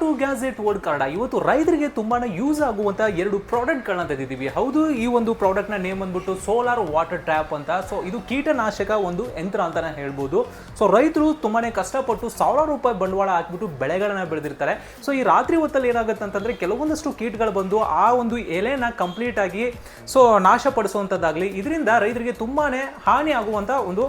To gadget word card ಇವತ್ತು ರೈತರಿಗೆ ತುಂಬಾ ಯೂಸ್ ಆಗುವಂತ ಎರಡು ಪ್ರಾಡಕ್ಟ್ಗಳನ್ನ ತೆಗೆದಿದ್ದೀವಿ ಹೌದು, ಈ ಒಂದು ಪ್ರಾಡಕ್ಟ್ನ ನೇಮ್ ಬಂದ್ಬಿಟ್ಟು ಸೋಲಾರ್ ವಾಟರ್ ಟ್ಯಾಪ್ ಅಂತ. ಸೊ ಇದು ಕೀಟನಾಶಕ ಒಂದು ಯಂತ್ರ ಅಂತಾನೆ ಹೇಳ್ಬೋದು. ಸೊ ರೈತರು ತುಂಬಾನೇ ಕಷ್ಟಪಟ್ಟು ಸಾವಿರಾರು ರೂಪಾಯಿ ಬಂಡವಾಳ ಹಾಕ್ಬಿಟ್ಟು ಬೆಳೆಗಳನ್ನ ಬೆಳೆದಿರ್ತಾರೆ. ಸೊ ಈ ರಾತ್ರಿ ಹೊತ್ತಲ್ಲಿ ಏನಾಗುತ್ತೆ ಅಂತಂದ್ರೆ ಕೆಲವೊಂದಷ್ಟು ಕೀಟಗಳು ಬಂದು ಆ ಒಂದು ಎಲೆನ ಕಂಪ್ಲೀಟ್ ಆಗಿ ಸೊ ನಾಶಪಡಿಸುವಂಥದ್ದಾಗಲಿ ಇದರಿಂದ ರೈತರಿಗೆ ತುಂಬಾನೇ ಹಾನಿ ಆಗುವಂತ ಒಂದು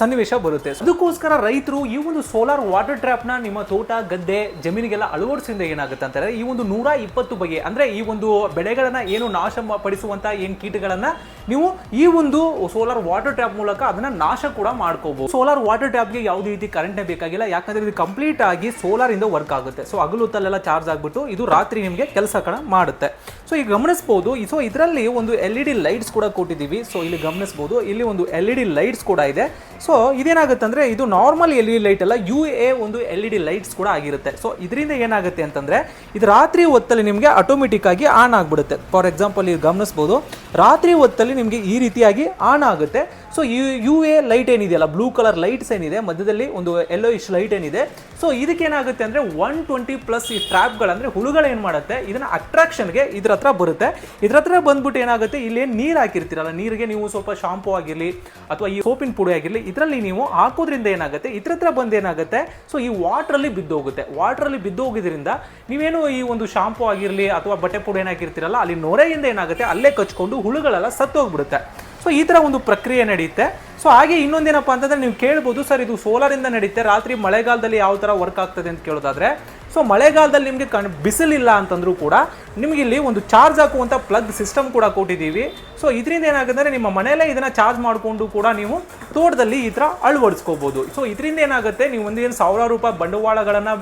ಸನ್ನಿವೇಶ ಬರುತ್ತೆ. ಅದಕ್ಕೋಸ್ಕರ ರೈತರು ಈ ಒಂದು ಸೋಲಾರ್ ವಾಟರ್ ಟ್ರ್ಯಾಪ್ನ ನಿಮ್ಮ ತೋಟ, ಗದ್ದೆ, ಜಮೀನಿಗೆಲ್ಲ ಅಳವಡಿಸಿದ ಏನಾಗುತ್ತೆ ಅಂದ್ರೆ ಈ ಒಂದು ನೂರ ಇಪ್ಪತ್ತು ಬಗೆ ಅಂದ್ರೆ ಈ ಒಂದು ಬೆಳೆಗಳನ್ನ ಏನು ನಾಶ ಪಡಿಸುವಂತ ಏನ್ ಕೀಟಗಳನ್ನ ನೀವು ಈ ಒಂದು ಸೋಲಾರ್ ವಾಟರ್ ಟ್ಯಾಪ್ ಮೂಲಕ ಅದನ್ನ ನಾಶ ಕೂಡ ಮಾಡ್ಕೋಬಹುದು ಸೋಲಾರ್ ವಾಟರ್ ಟ್ಯಾಪ್ಗೆ ಯಾವುದೇ ರೀತಿ ಕರೆಂಟ್ ಬೇಕಾಗಿಲ್ಲ. ಯಾಕಂದ್ರೆ ಇದು ಕಂಪ್ಲೀಟ್ ಆಗಿ ಸೋಲಾರ್ ಇಂದ ವರ್ಕ್ ಆಗುತ್ತೆ. ಸೊ ಹಗಲು ಹೊತ್ತಲ್ಲೆಲ್ಲ ಚಾರ್ಜ್ ಆಗ್ಬಿಟ್ಟು ಇದು ರಾತ್ರಿ ನಿಮಗೆ ಕೆಲಸ ಕಣ ಮಾಡುತ್ತೆ. ಸೊ ಈಗ ಗಮನಿಸಬಹುದು ಸೊ ಇದರಲ್ಲಿ ಒಂದು ಎಲ್ ಇ ಡಿ ಲೈಟ್ಸ್ ಕೂಡ ಕೊಟ್ಟಿದ್ದೀವಿ. ಸೊ ಇಲ್ಲಿ ಗಮನಿಸಬಹುದು ಇಲ್ಲಿ ಒಂದು ಎಲ್ ಇ ಡಿ ಲೈಟ್ಸ್ ಕೂಡ ಇದೆ. ಸೊ ಇದೇನಾಗುತ್ತೆ ಅಂದ್ರೆ ಇದು ನಾರ್ಮಲ್ ಎಲ್ ಇ ಲೈಟ್ ಅಲ್ಲ. ಯು ಎ ಒಂದು ಎಲ್ ಇ ಡಿ ಲೈಟ್ಸ್ ಕೂಡ ಆಗಿರುತ್ತೆ. ಸೊ ಇದರಿಂದ ಏನಾಗುತ್ತೆ ಅಂತಂದ್ರೆ ಇದು ರಾತ್ರಿ ಹೊತ್ತಲ್ಲಿ ನಿಮಗೆ ಆಟೋಮೆಟಿಕ್ ಆಗಿ ಆನ್ ಆಗಿಬಿಡುತ್ತೆ. ಫಾರ್ ಎಕ್ಸಾಂಪಲ್ ನೀವು ಗಮನಿಸಬಹುದು ರಾತ್ರಿ ಹೊತ್ತಲ್ಲಿ ನಿಮಗೆ ಈ ರೀತಿಯಾಗಿ ಆನ್ ಆಗುತ್ತೆ. So U U A light ಏನಿದೆಯಲ್ಲ ಬ್ಲೂ ಕಲರ್ ಲೈಟ್ಸ್ ಏನಿದೆ, ಮಧ್ಯದಲ್ಲಿ ಒಂದು ಎಲ್ಲೋ ಇಶ್ ಲೈಟ್ ಏನಿದೆ ಸೊ ಇದಕ್ಕೇನಾಗುತ್ತೆ ಅಂದರೆ ಒನ್ ಟ್ವೆಂಟಿ ಪ್ಲಸ್ ಈ ಟ್ರ್ಯಾಪ್ಗಳಂದರೆ ಏನು ಮಾಡುತ್ತೆ, ಇದನ್ನು ಅಟ್ರಾಕ್ಷನ್ಗೆ ಇದ್ರ ಹತ್ರ ಬರುತ್ತೆ. ಇದ್ರ ಹತ್ರ ಬಂದ್ಬಿಟ್ಟು ಏನಾಗುತ್ತೆ, ಇಲ್ಲಿ ಏನು ನೀರು ಹಾಕಿರ್ತೀರಲ್ಲ, ನೀರಿಗೆ ನೀವು ಸ್ವಲ್ಪ ಶಾಂಪು ಆಗಿರಲಿ, ಅಥವಾ ಈ ಸೋಪಿನ ಪುಡಿ ಆಗಿರಲಿ, ಇದರಲ್ಲಿ ನೀವು ಹಾಕೋದ್ರಿಂದ ಏನಾಗುತ್ತೆ, ಇದ್ರ ಹತ್ರ ಬಂದು ಏನಾಗುತ್ತೆ ಸೊ ಈ ವಾಟ್ರಲ್ಲಿ ಬಿದ್ದೋಗುತ್ತೆ ವಾಟ್ರಲ್ಲಿ ಬಿದ್ದೋಗಿದ್ರಿಂದ ನೀವೇನು ಈ ಒಂದು ಶಾಂಪು ಆಗಿರಲಿ, ಅಥವಾ ಬಟ್ಟೆ ಪುಡಿ ಏನಾಗಿರ್ತೀರಲ್ಲ ಅಲ್ಲಿ ನೊರೆಯಿಂದ ಏನಾಗುತ್ತೆ, ಅಲ್ಲೇ ಕಚ್ಕೊಂಡು ಹುಳುಗಳೆಲ್ಲ ಸತ್ತೋಗ್ಬಿಡುತ್ತೆ. ಸೊ ಈ ಥರ ಒಂದು ಪ್ರಕ್ರಿಯೆ ನಡೆಯುತ್ತೆ. ಸೊ ಹಾಗೆ ಇನ್ನೊಂದೇನಪ್ಪ ಅಂತಂದ್ರೆ ನೀವು ಕೇಳ್ಬೋದು, ಸರ್, ಇದು ಸೋಲಾರಿಂದ ನಡೆಯುತ್ತೆ ರಾತ್ರಿ ಮಳೆಗಾಲದಲ್ಲಿ ಯಾವ ಥರ ವರ್ಕ್ ಆಗ್ತದೆ ಅಂತ ಕೇಳೋದಾದ್ರೆ ಸೊ ಮಳೆಗಾಲದಲ್ಲಿ ನಿಮಗೆ ಕಣ್ ಬಿಸಿಲಿಲ್ಲ ಅಂತಂದರೂ ಕೂಡ ನಿಮಗೆ ಇಲ್ಲಿ ಒಂದು ಚಾರ್ಜ್ ಹಾಕುವಂಥ ಪ್ಲಗ್ ಸಿಸ್ಟಮ್ ಕೂಡ ಕೊಟ್ಟಿದ್ದೀವಿ. ಸೊ ಇದರಿಂದ ಏನಾಗುತ್ತೆ ನಿಮ್ಮ ಮನೆಯಲ್ಲೇ ಇದನ್ನ ಚಾರ್ಜ್ ಮಾಡಿಕೊಂಡು ಕೂಡ ನೀವು ತೋಟದಲ್ಲಿ ಈ ಥರ ಅಳವಡಿಸ್ಕೋಬೋದು. ಸೊ ಇದರಿಂದ ಏನಾಗುತ್ತೆ, ನೀವು ಒಂದೇನು ಸಾವಿರಾರು ರೂಪಾಯಿ ಬಂಡವಾಳಗಳನ್ನು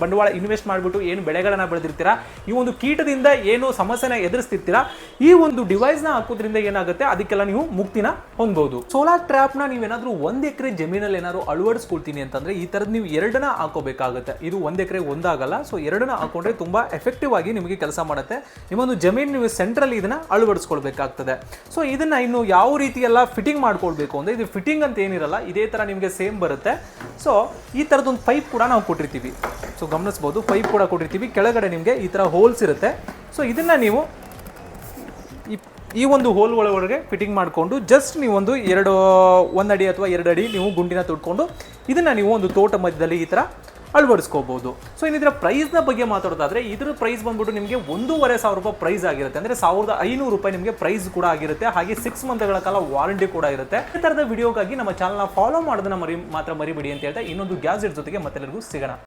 ಬಂಡವಾಳ ಇನ್ವೆಸ್ಟ್ ಮಾಡಿಬಿಟ್ಟು ಏನು ಬೆಳೆಗಳನ್ನು ಬೆಳೆದಿರ್ತೀರಾ, ಈ ಒಂದು ಕೀಟದಿಂದ ಏನು ಸಮಸ್ಯೆನ ಎದುರಿಸ್ತಿರ್ತೀರಾ, ಈ ಒಂದು ಡಿವೈಸ್ನ ಹಾಕೋದ್ರಿಂದ ಏನಾಗುತ್ತೆ, ಅದಕ್ಕೆಲ್ಲ ನೀವು ಮುಕ್ತಿನ ಹೊಂದ್ಬೋದು. ಸೋಲಾರ್ ಟ್ರ್ಯಾಪ್ನ ನೀವೇನಾದರೂ ಒಂದು ಎಕರೆ ಜಮೀನಲ್ಲಿ ಏನಾದ್ರು ಅಳವಡಿಸ್ಕೊಳ್ತೀನಿ ಅಂತಂದ್ರೆ ಈ ತರದ್ ನೀವು ಎರಡನ್ನ ಹಾಕೋಬೇಕಾಗುತ್ತೆ. ಇದು ಒಂದು ಎಕರೆ ಒಂದಾಗಲ್ಲ ಸೊ ಎರಡನ್ನ ಹಾಕೊಂಡ್ರೆ ತುಂಬಾ ಎಫೆಕ್ಟಿವ್ ಆಗಿ ನಿಮಗೆ ಕೆಲಸ ಮಾಡುತ್ತೆ. ನಿಮ್ಮೊಂದು ಜಮೀನು ನೀವು ಸೆಂಟ್ರಲ್ಲಿ ಇದನ್ನ ಅಳವಡಿಸ್ಕೊಳ್ಬೇಕಾಗ್ತದೆ. ಸೊ ಇದನ್ನ ಇನ್ನು ಯಾವ ರೀತಿ ಎಲ್ಲ ಫಿಟ್ಟಿಂಗ್ ಮಾಡ್ಕೊಳ್ಬೇಕು ಅಂದ್ರೆ ಇದು ಫಿಟ್ಟಿಂಗ್ ಅಂತ ಏನಿರಲ್ಲ, ಇದೇ ತರ ನಿಮಗೆ ಸೇಮ್ ಬರುತ್ತೆ. ಸೊ ಈ ತರದೊಂದು ಪೈಪ್ ಕೂಡ ನಾವು ಕೊಟ್ಟಿರ್ತೀವಿ. ಸೊ ಗಮನಿಸ್ಬೋದು ಪೈಪ್ ಕೂಡ ಕೊಟ್ಟಿರ್ತೀವಿ. ಕೆಳಗಡೆ ನಿಮಗೆ ಈ ತರ ಹೋಲ್ಸ್ ಇರುತ್ತೆ. ಸೊ ಇದನ್ನ ನೀವು ಈ- ಒಂದು ಹೋಲ್ ಒಳಗಡೆ ಫಿಟ್ಟಿಂಗ್ ಮಾಡಿಕೊಂಡು ಜಸ್ಟ್ ನೀವು ಒಂದು ಎರಡು, ಒಂದು ಅಡಿ ಅಥವಾ ಎರಡು ಅಡಿ ನೀವು ಗುಂಡಿನ ತೊಡ್ಕೊಂಡು ಇದನ್ನು ನೀವು ಒಂದು ತೋಟ ಮಧ್ಯದಲ್ಲಿ ಈ ಥರ ಅಳವಡಿಸ್ಕೋಬಹುದು ಸೊ ಇನ್ನು ಇದರ ಪ್ರೈಸ್ನ ಬಗ್ಗೆ ಮಾತಾಡೋದಾದ್ರೆ ಇದ್ರ ಪ್ರೈಸ್ ಬಂದ್ಬಿಟ್ಟು ನಿಮಗೆ ಒಂದೂವರೆ ಸಾವಿರ ರೂಪಾಯಿ ಪ್ರೈಸ್ ಆಗಿರುತ್ತೆ. ಅಂದರೆ ಸಾವಿರದ ಐನೂರು ರೂಪಾಯಿ ನಿಮಗೆ ಪ್ರೈಸ್ ಕೂಡ ಆಗಿರುತ್ತೆ. ಹಾಗೆ ಸಿಕ್ಸ್ ಮಂತ್ಗಳ ಕಾಲ ವಾರಂಟಿ ಕೂಡ ಇರುತ್ತೆ. ಈ ಥರದ ವಿಡಿಯೋಗಾಗಿ ನಮ್ಮ ಚಾನಲ್ನ ಫಾಲೋ ಮಾಡೋದನ್ನ ಮರಿ, ಮಾತ್ರ ಮರಿಬೇಡಿ ಅಂತ ಹೇಳ್ತಾ ಇನ್ನೊಂದು ಗ್ಯಾಜೆಟ್ ಜೊತೆಗೆ ಮತ್ತೆಲ್ಲರಿಗೂ ಸಿಗೋಣ.